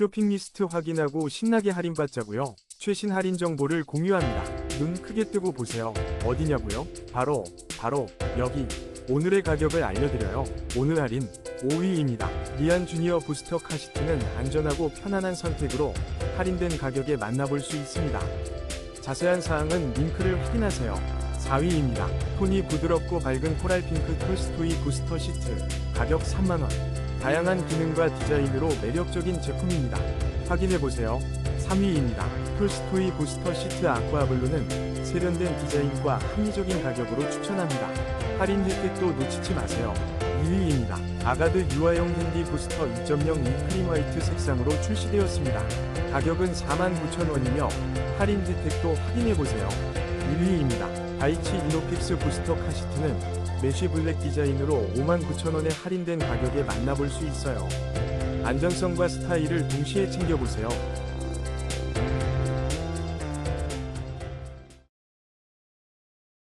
쇼핑 리스트 확인하고 신나게 할인받자고요. 최신 할인 정보를 공유합니다. 눈 크게 뜨고 보세요. 어디냐고요? 바로 바로 여기. 오늘의 가격을 알려드려요. 오늘 할인 5위입니다. 리안 주니어 부스터 카시트는 안전하고 편안한 선택으로 할인된 가격에 만나볼 수 있습니다. 자세한 사항은 링크를 확인하세요. 4위입니다. 톤이 부드럽고 밝은 코랄 핑크 톨스토이 부스터 시트. 가격 3만원. 다양한 기능과 디자인으로 매력적인 제품입니다. 확인해보세요. 3위입니다. 톨스토이 부스터 시트 아쿠아 블루는 세련된 디자인과 합리적인 가격으로 추천합니다. 할인 혜택도 놓치지 마세요. 2위입니다. 아가드 유아용 핸디 부스터 2.0 이크림 화이트 색상으로 출시되었습니다. 가격은 49,000원이며 할인 혜택도 확인해보세요. 1위입니다. 바이치 이노픽스 부스터 카시트는 메쉬 블랙 디자인으로 59,000원에 할인된 가격에 만나볼 수 있어요. 안전성과 스타일을 동시에 챙겨보세요.